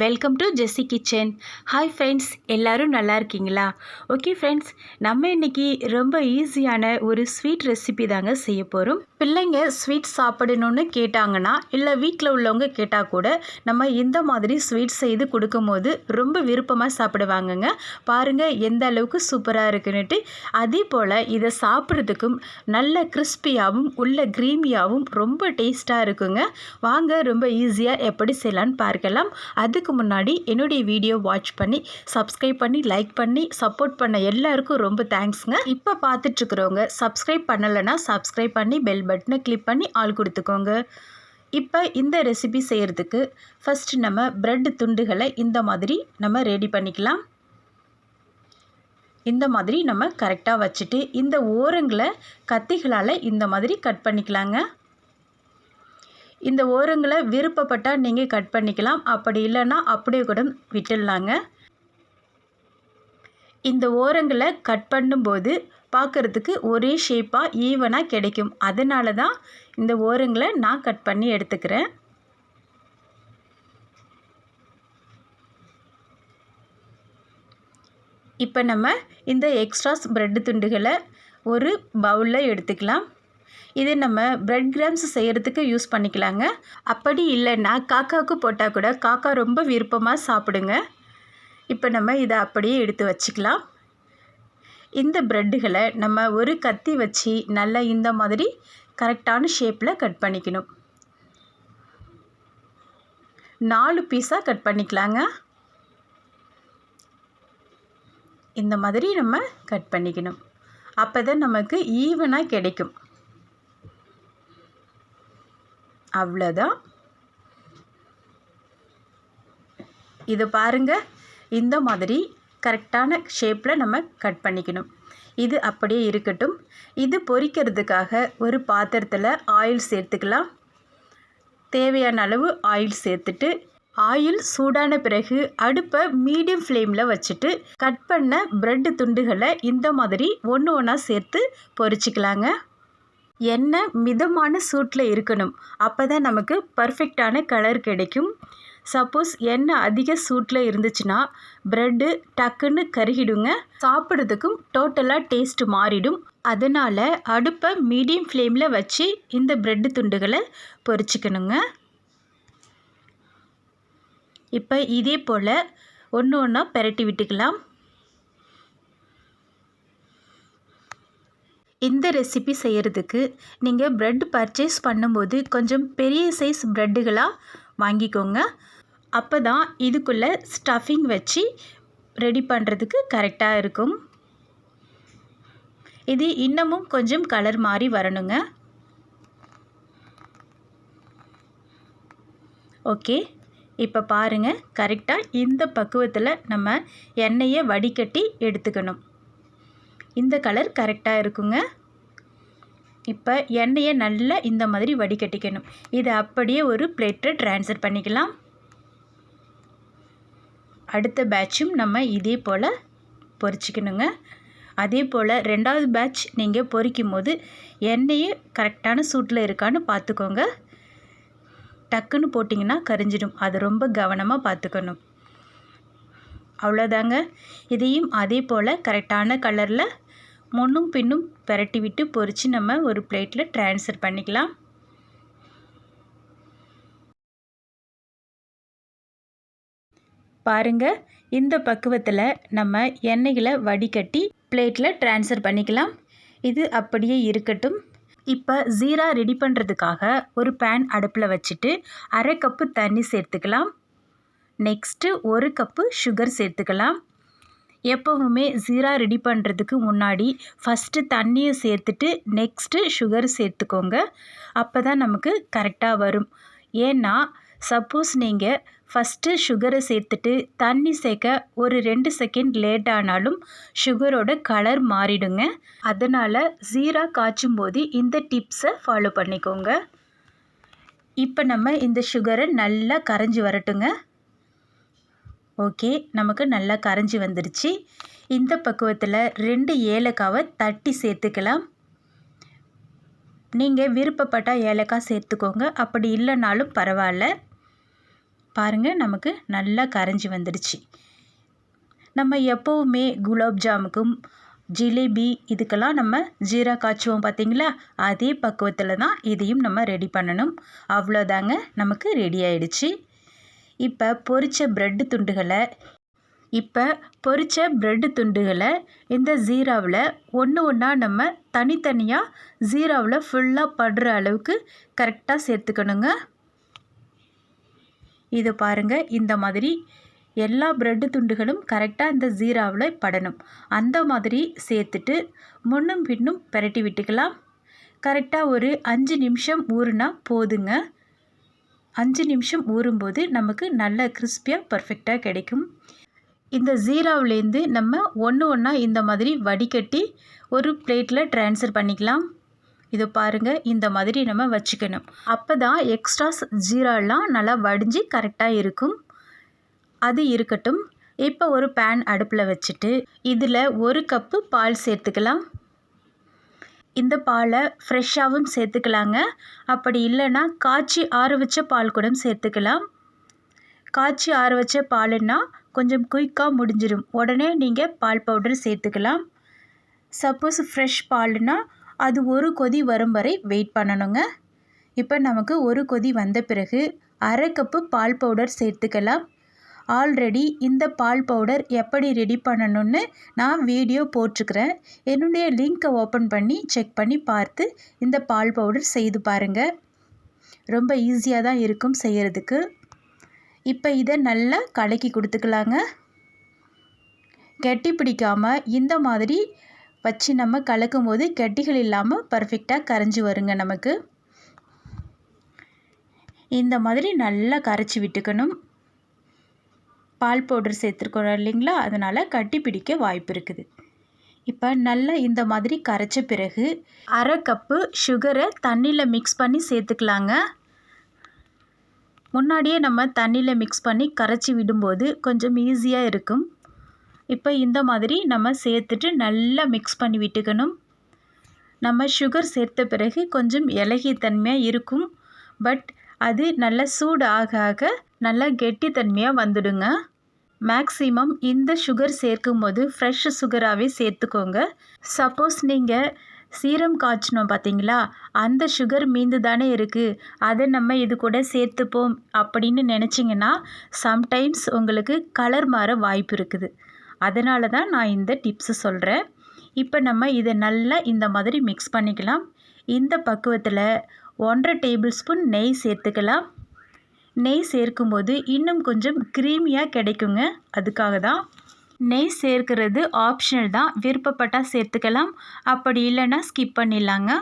Welcome to Jessy kitchen hi friends எல்லோரும் நல்லா இருக்கீங்களா? ஓகே ஃப்ரெண்ட்ஸ் நம்ம இன்றைக்கி ரொம்ப ஈஸியான ஒரு ஸ்வீட் ரெசிபி தாங்க செய்ய போகிறோம் பிள்ளைங்க ஸ்வீட் சாப்பிடணும்னு கேட்டாங்கன்னா இல்லை வீட்டில் உள்ளவங்க கேட்டால் கூட நம்ம இந்த மாதிரி ஸ்வீட் செய்து கொடுக்கும்போது ரொம்ப விருப்பமாக சாப்பிடுவாங்கங்க. பாருங்கள் எந்த அளவுக்கு சூப்பராக இருக்குன்னுட்டு. அதே போல் இதை சாப்பிட்றதுக்கும் நல்ல கிறிஸ்பியாகவும் உள்ள க்ரீமியாகவும் ரொம்ப டேஸ்ட்டாக இருக்குங்க. வாங்க ரொம்ப ஈஸியாக எப்படி செய்யலான்னு பார்க்கலாம். அதுக்கு முன்னாடி என்னுடைய வீடியோ வாட்ச் பண்ணி சப்ஸ்கிரைப் பண்ணி லைக் பண்ணி சப்போர்ட் பண்ண எல்லாருக்கும் ரொம்ப தேங்க்ஸுங்க இப்போ பார்த்துட்ருக்குறவங்க சப்ஸ்கிரைப் பண்ணலைன்னா சப்ஸ்கிரைப் பண்ணி பெல் பட்டனை கிளிக் பண்ணி ஆள் கொடுத்துக்கோங்க. இப்போ இந்த ரெசிபி செய்கிறதுக்கு ஃபஸ்ட் நம்ம பிரெட் துண்டுகளை இந்த மாதிரி நம்ம ரெடி பண்ணிக்கலாம். இந்த மாதிரி நம்ம கரெக்டாக வச்சுட்டு இந்த ஓரங்களை கத்திகளால் இந்த மாதிரி கட் பண்ணிக்கலாங்க. இந்த ஓரங்களை விருப்பப்பட்டால் நீங்கள் கட் பண்ணிக்கலாம். அப்படி இல்லைன்னா அப்படியே கூட விட்டுடலாங்க. இந்த ஓரங்களை கட் பண்ணும்போது பார்க்குறதுக்கு ஒரே ஷேப்பாக ஈவனாக கிடைக்கும். அதனால தான் இந்த ஓரங்களை நான் கட் பண்ணி எடுத்துக்கிறேன். இப்போ நம்ம இந்த எக்ஸ்ட்ராஸ் ப்ரெட்டு துண்டுகளை ஒரு பவுலில் எடுத்துக்கலாம். இது நம்ம பிரெட் கிராம்ஸ் செய்கிறதுக்கு யூஸ் பண்ணிக்கலாங்க. அப்படி இல்லைன்னா காக்காவுக்கு போட்டால் கூட காக்கா ரொம்ப விருப்பமாக சாப்பிடுங்க. இப்போ நம்ம இதை அப்படியே எடுத்து வச்சுக்கலாம். இந்த ப்ரெட்டுகளை நம்ம ஒரு கத்தி வச்சு நல்லா இந்த மாதிரி கரெக்டான ஷேப்பில் கட் பண்ணிக்கணும். நாலு பீஸாக கட் பண்ணிக்கலாங்க. இந்த மாதிரி நம்ம கட் பண்ணிக்கணும். அப்போ தான் நமக்கு ஈவனாக கிடைக்கும். அவ்வளோதான். இது பாருங்கள் இந்த மாதிரி கரெக்டான ஷேப்பில் நம்ம கட் பண்ணிக்கணும். இது அப்படியே இருக்கட்டும். இது பொரிக்கிறதுக்காக ஒரு பாத்திரத்தில் ஆயில் சேர்த்துக்கலாம். தேவையான அளவு ஆயில் சேர்த்துட்டு ஆயில் சூடான பிறகு அடுப்பை மீடியம் ஃப்ளேமில் வச்சுட்டு கட் பண்ண ப்ரெட்டு துண்டுகளை இந்த மாதிரி ஒன்று ஒன்றா சேர்த்து பொரிச்சிக்கலாங்க எண்ணெய் மிதமான சூட்டில் இருக்கணும். அப்போ தான் நமக்கு பர்ஃபெக்டான கலர் கிடைக்கும். சப்போஸ் எண்ணெய் அதிக சூட்டில் இருந்துச்சுன்னா ப்ரெட்டு டக்குன்னு கருகிடுங்க. சாப்பிட்றதுக்கும் டோட்டலாக டேஸ்ட் மாறிடும். அதனால் அடுப்பை மீடியம் ஃப்ளேமில் வச்சு இந்த ப்ரெட்டு துண்டுகளை பொரிச்சிக்கணுங்க இப்போ இதே போல் ஒன்று ஒன்றா பெரட்டி விட்டுக்கலாம். இந்த ரெசிபி செய்கிறதுக்கு நீங்கள் ப்ரெட் பர்ச்சேஸ் பண்ணும்போது கொஞ்சம் பெரிய சைஸ் ப்ரெட்டுகளாக வாங்கிக்கோங்க. அப்போ தான் இதுக்குள்ளே ஸ்டஃபிங் வச்சு ரெடி பண்ணுறதுக்கு கரெக்டாக இருக்கும். இது இன்னமும் கொஞ்சம் கலர் மாதிரி வரணுங்க. ஓகே இப்போ பாருங்கள் கரெக்டாக இந்த பக்குவத்தில் நம்ம எண்ணெயை வடிகட்டி எடுத்துக்கணும். இந்த கலர் கரெக்டாக இருக்குங்க. இப்போ எண்ணெயை நல்லா இந்த மாதிரி வடிகட்டிக்கணும். இதை அப்படியே ஒரு பிளேட்டில் ட்ரான்ஸ்ஃபர் பண்ணிக்கலாம். அடுத்த பேட்சும் நம்ம இதே போல் பொரிச்சிக்கணுங்க அதே போல் ரெண்டாவது பேட்ச் நீங்கள் பொரிக்கும் போது எண்ணெயே கரெக்டான சூட்டில் இருக்கான்னு பார்த்துக்கோங்க. டக்குன்னு போட்டிங்கன்னா கரிஞ்சிடும். அது ரொம்ப கவனமாக பார்த்துக்கணும். அவ்வளோதாங்க இதையும் அதே போல் கரெக்டான கலரில் முன்னும் பின்னும் பெரட்டி விட்டு பொறித்து நம்ம ஒரு பிளேட்டில் ட்ரான்ஸ்ஃபர் பண்ணிக்கலாம். பாருங்கள் இந்த பக்குவத்தில் நம்ம எண்ணெய்களை வடிகட்டி பிளேட்டில் ட்ரான்ஸ்ஃபர் பண்ணிக்கலாம். இது அப்படியே இருக்கட்டும். இப்போ ஜீரா ரெடி பண்ணுறதுக்காக ஒரு பேன் அடுப்பில் வச்சுட்டு அரை கப்பு தண்ணி சேர்த்துக்கலாம். நெக்ஸ்ட்டு ஒரு கப்பு சுகர் சேர்த்துக்கலாம். எப்போவுமே ஜீரா ரெடி பண்ணுறதுக்கு முன்னாடி ஃபஸ்ட்டு தண்ணியை சேர்த்துட்டு நெக்ஸ்ட்டு சுகர் சேர்த்துக்கோங்க. அப்போ தான் நமக்கு கரெக்டாக வரும். ஏன்னா சப்போஸ் நீங்கள் ஃபஸ்ட்டு சுகரை சேர்த்துட்டு தண்ணி சேர்க்க ஒரு ரெண்டு செகண்ட் லேட் ஆனாலும் சுகரோட கலர் மாறிடுங்க. அதனால் ஜீரா காய்ச்சும் போது இந்த டிப்ஸை ஃபாலோ பண்ணிக்கோங்க. இப்போ நம்ம இந்த சுகரை நல்லா கரைஞ்சி வரட்டுங்க. ஓகே நமக்கு நல்லா கரைஞ்சி வந்துருச்சு. இந்த பக்குவத்தில் ரெண்டு ஏலக்காவை தட்டி சேர்த்துக்கலாம். நீங்கள் விருப்பப்பட்டால் ஏலக்காய் சேர்த்துக்கோங்க. அப்படி இல்லைனாலும் பரவாயில்ல. பாருங்கள் நமக்கு நல்லா கரைஞ்சி வந்துடுச்சு நம்ம எப்போவுமே குலாப் ஜாமுக்கும் ஜிலேபி இதுக்கெல்லாம் நம்ம ஜீரா காய்ச்சுவோம் பார்த்தீங்களா அதே பக்குவத்தில் தான் இதையும் நம்ம ரெடி பண்ணணும். அவ்வளோதாங்க நமக்கு ரெடி ஆயிடுச்சு. இப்போ பொரித்த ப்ரெட்டு துண்டுகளை இப்போ பொரிச்ச ப்ரெட்டு துண்டுகளை இந்த ஜீராவில் ஒன்று ஒன்றா நம்ம தனித்தனியாக ஜீராவில் ஃபுல்லாக படுற அளவுக்கு கரெக்டாக சேர்த்துக்கணுங்க. இது பாருங்கள் இந்த மாதிரி எல்லா ப்ரெட்டு துண்டுகளும் கரெக்டாக இந்த ஜீராவில் படணும். அந்த மாதிரி சேர்த்துட்டு முன்னும் பின்னும் பிரட்டி விட்டுக்கலாம். கரெக்டாக ஒரு அஞ்சு நிமிஷம் ஊறுனா போதுங்க. அஞ்சு நிமிஷம் ஊறும்போது நமக்கு நல்ல கிறிஸ்பியாக பர்ஃபெக்டாக கிடைக்கும். இந்த ஜீராவிலேருந்து நம்ம ஒன்று ஒன்றா இந்த மாதிரி வடிகட்டி ஒரு பிளேட்டில் ட்ரான்ஸ்ஃபர் பண்ணிக்கலாம். இதை பாருங்கள் இந்த மாதிரி நம்ம வச்சுக்கணும். அப்போ தான் எக்ஸ்ட்ராஸ் ஜீராலாம் நல்லா வடிஞ்சு கரெக்டாக இருக்கும். அது இருக்கட்டும். இப்போ ஒரு பேன் அடுப்பில் வச்சுட்டு இதில் ஒரு கப்பு பால் சேர்த்துக்கலாம். இந்த பாலை ஃப்ரெஷ்ஷாகவும் சேர்த்துக்கலாங்க. அப்படி இல்லைன்னா காய்ச்சி ஆற வச்ச பால் கூட சேர்த்துக்கலாம். காய்ச்சி ஆற வச்ச பாலுன்னா கொஞ்சம் குயிக்காக முடிஞ்சிடும் உடனே நீங்கள் பால் பவுடர் சேர்த்துக்கலாம். சப்போஸ் ஃப்ரெஷ் பால்னா அது ஒரு கொதி வரும் வரை வெயிட் பண்ணணுங்க. இப்போ நமக்கு ஒரு கொதி வந்த பிறகு அரை கப்பு பால் பவுடர் சேர்த்துக்கலாம். ஆல்ரெடி இந்த பால் பவுடர் எப்படி ரெடி பண்ணணும்னு நான் வீடியோ போட்டிருக்கிறேன். என்னுடைய லிங்க்கை ஓப்பன் பண்ணி செக் பண்ணி பார்த்து இந்த பால் பவுடர் செய்து பாருங்கள் ரொம்ப ஈஸியாக தான் இருக்கும் செய்கிறதுக்கு இப்போ இதை நல்லா கலக்கி கொடுத்துக்கலாங்க. கெட்டி பிடிக்காமல் இந்த மாதிரி வச்சு நம்ம கலக்கும் போது கெட்டிகள் இல்லாமல் பர்ஃபெக்டாக கரைஞ்சி வருங்க நமக்கு. இந்த மாதிரி நல்லா கரைச்சி விட்டுக்கணும். பால் பவுடர் சேர்த்துருக்கோம் இல்லைங்களா? அதனால் கட்டி பிடிக்க வாய்ப்பு இருக்குது. இப்போ நல்லா இந்த மாதிரி கரைச்ச பிறகு அரை கப்பு சுகரை தண்ணியில் மிக்ஸ் பண்ணி சேர்த்துக்கலாங்க. முன்னாடியே நம்ம தண்ணியில் மிக்ஸ் பண்ணி கரைச்சி விடும்போது கொஞ்சம் ஈஸியாக இருக்கும். இப்போ இந்த மாதிரி நம்ம சேர்த்துட்டு நல்லா மிக்ஸ் பண்ணி விட்டுக்கணும். நம்ம சுகர் சேர்த்த பிறகு கொஞ்சம் இலகிய தன்மையாக இருக்கும். பட் அது நல்லா சூடு ஆக ஆக நல்லா கெட்டித்தன்மையாக வந்துடுங்க. மேக்ஸிமம் இந்த சுகர் சேர்க்கும் போது ஃப்ரெஷ் சுகராகவே சேர்த்துக்கோங்க. சப்போஸ் நீங்கள் சீரம் காய்ச்சினோம் பார்த்தீங்களா அந்த சுகர் மீந்து தானே இருக்குது அதை நம்ம இது கூட சேர்த்துப்போம் அப்படின்னு நினச்சிங்கன்னா சம்டைம்ஸ் உங்களுக்கு கலர் மாற வாய்ப்பு இருக்குது. அதனால தான் நான் இந்த டிப்ஸு சொல்கிறேன் இப்போ நம்ம இதை நல்லா இந்த மாதிரி மிக்ஸ் பண்ணிக்கலாம். இந்த பக்குவத்தில் ஒன்றரை டேபிள் ஸ்பூன் நெய் சேர்த்துக்கலாம். நெய் சேர்க்கும்போது இன்னும் கொஞ்சம் க்ரீமியாக கிடைக்குங்க. அதுக்காக தான் நெய் சேர்க்கிறது ஆப்ஷனல் தான். விருப்பப்பட்டால் சேர்த்துக்கலாம். அப்படி இல்லைன்னா ஸ்கிப் பண்ணிடலாங்க.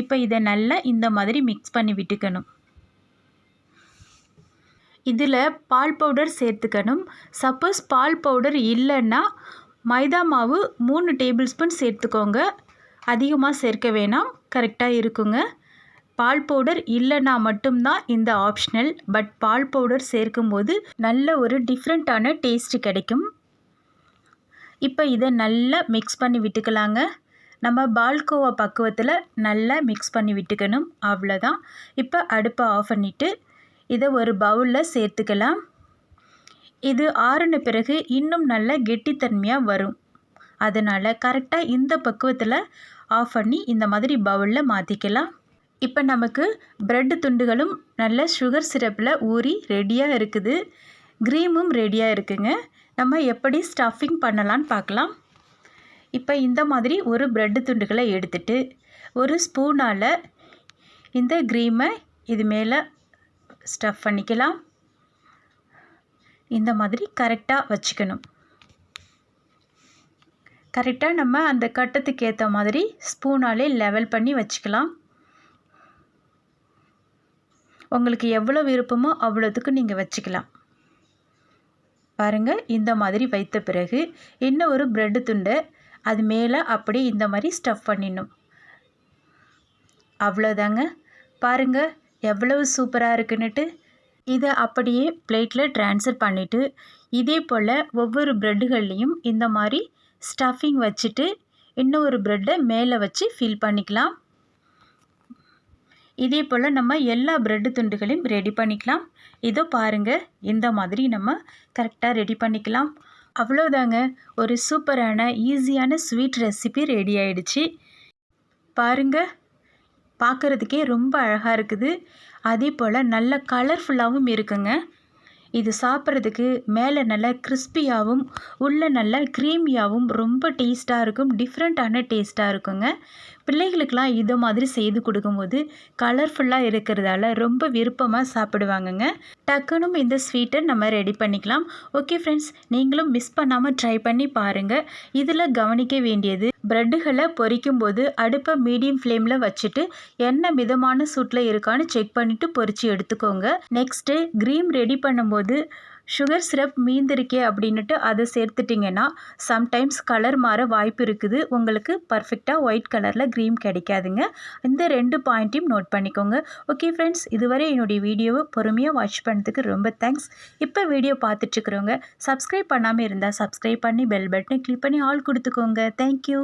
இப்போ இதை நல்லா இந்த மாதிரி மிக்ஸ் பண்ணி விட்டுக்கணும். இதில் பால் பவுடர் சேர்த்துக்கணும். சப்போஸ் பால் பவுடர் இல்லைன்னா மைதா மாவு மூணு டேபிள் ஸ்பூன் சேர்த்துக்கோங்க. அதிகமாக சேர்க்க வேணாம். கரெக்டாக இருக்குங்க. பால் பவுடர் இல்லைன்னா மட்டும்தான் இந்த ஆப்ஷனல் பட் பால் பவுடர் சேர்க்கும்போது நல்ல ஒரு டிஃப்ரெண்ட்டான டேஸ்ட் கிடைக்கும். இப்போ இதை நல்லா மிக்ஸ் பண்ணி விட்டுக்கலாங்க. நம்ம பால்கோவா பக்குவத்தில் நல்லா மிக்ஸ் பண்ணி விட்டுக்கணும் அவ்வளோதான் இப்போ அடுப்பை ஆஃப் பண்ணிவிட்டு இதை ஒரு பவுலில் சேர்த்துக்கலாம். இது ஆறுன பிறகு இன்னும் நல்ல கெட்டித்தன்மையாக வரும். அதனால் கரெக்டாக இந்த பக்குவத்தில் ஆஃப் பண்ணி இந்த மாதிரி பவுலில் மாற்றிக்கலாம் இப்போ நமக்கு ப்ரெட்டு துண்டுகளும் நல்ல சுகர் சிரப்பில் ஊறி ரெடியாக இருக்குது. க்ரீமும் ரெடியாக இருக்குங்க. நம்ம எப்படி ஸ்டஃபிங் பண்ணலான்னு பார்க்கலாம். இப்போ இந்த மாதிரி ஒரு ப்ரெட்டு துண்டுகளை எடுத்துட்டு ஒரு ஸ்பூனால் இந்த க்ரீமை இது மேலே ஸ்டஃப் பண்ணிக்கலாம். இந்த மாதிரி கரெக்டாக வச்சுக்கணும். கரெக்டாக நம்ம அந்த கட்டத்துக்கு ஏற்ற மாதிரி ஸ்பூனாலே லெவல் பண்ணி வச்சுக்கலாம். உங்களுக்கு எவ்வளோ விருப்பமோ அவ்வளோத்துக்கு நீங்கள் வச்சுக்கலாம். பாருங்கள் இந்த மாதிரி வைத்த பிறகு இன்னும் ஒரு ப்ரெட்டு துண்டை அது மேலே அப்படியே இந்த மாதிரி ஸ்டஃப் பண்ணிடணும். அவ்வளோதாங்க. பாருங்கள் எவ்வளவு சூப்பராக இருக்குன்னுட்டு. இதை அப்படியே பிளேட்டில் ட்ரான்ஸ்ஃபர் பண்ணிவிட்டு இதே போல் ஒவ்வொரு ப்ரெட்டுகள்லேயும் இந்த மாதிரி ஸ்டஃபிங் வச்சுட்டு இன்னும் ஒரு ப்ரெட்டை மேலே வச்சு ஃபில் பண்ணிக்கலாம். இதே போல் நம்ம எல்லா ப்ரெட்டு துண்டுகளையும் ரெடி பண்ணிக்கலாம். இதோ பாருங்கள் இந்த மாதிரி நம்ம கரெக்டாக ரெடி பண்ணிக்கலாம். அவ்வளோதாங்க ஒரு சூப்பரான ஈஸியான ஸ்வீட் ரெசிபி ரெடி ஆயிடுச்சு. பாருங்கள் பார்க்குறதுக்கே ரொம்ப அழகாக இருக்குது. அதே போல் நல்ல கலர்ஃபுல்லாகவும் இருக்குங்க. இது சாப்பிட்றதுக்கு மேலே நல்லா கிறிஸ்பியாகவும் உள்ளே நல்லா க்ரீமியாகவும் ரொம்ப டேஸ்ட்டாக இருக்கும் டிஃப்ரெண்ட்டான டேஸ்ட்டாக இருக்குங்க. பிள்ளைகளுக்கெலாம் இதை மாதிரி செய்து கொடுக்கும்போது கலர்ஃபுல்லாக இருக்கிறதால ரொம்ப விருப்பமாக சாப்பிடுவாங்கங்க. டக்குனும் இந்த ஸ்வீட்டை நம்ம ரெடி பண்ணிக்கலாம். ஓகே ஃப்ரெண்ட்ஸ் நீங்களும் மிஸ் பண்ணாமல் ட்ரை பண்ணி பாருங்கள் இதில் கவனிக்க வேண்டியது ப்ரெட்டுகளை பொரிக்கும் போது அடுப்பை மீடியம் ஃப்ளேமில் வச்சுட்டு என்ன மிதமான சூட்டில் இருக்கான்னு செக் பண்ணிவிட்டு பொரித்து எடுத்துக்கோங்க. நெக்ஸ்ட்டு க்ரீம் ரெடி பண்ணும்போது சுகர் சிரப் மீந்திருக்கே அப்படின்னுட்டு அதை சேர்த்துட்டிங்கன்னா சம்டைம்ஸ் கலர் மாற வாய்ப்பு இருக்குது. உங்களுக்கு பர்ஃபெக்டாக ஒயிட் கலரில் க்ரீம் கிடைக்காதுங்க. இந்த ரெண்டு பாயிண்ட்டையும் நோட் பண்ணிக்கோங்க. ஓகே ஃப்ரெண்ட்ஸ் இதுவரை என்னுடைய வீடியோவை பொறுமையாக வாட்ச் பண்ணதுக்கு ரொம்ப தேங்க்ஸ் இப்போ வீடியோ பார்த்துட்ருக்குறவங்க சப்ஸ்கிரைப் பண்ணாமல் இருந்தால் சப்ஸ்கிரைப் பண்ணி பெல் பட்டனை கிளிக் பண்ணி ஆல் கொடுத்துக்கோங்க. தேங்க்யூ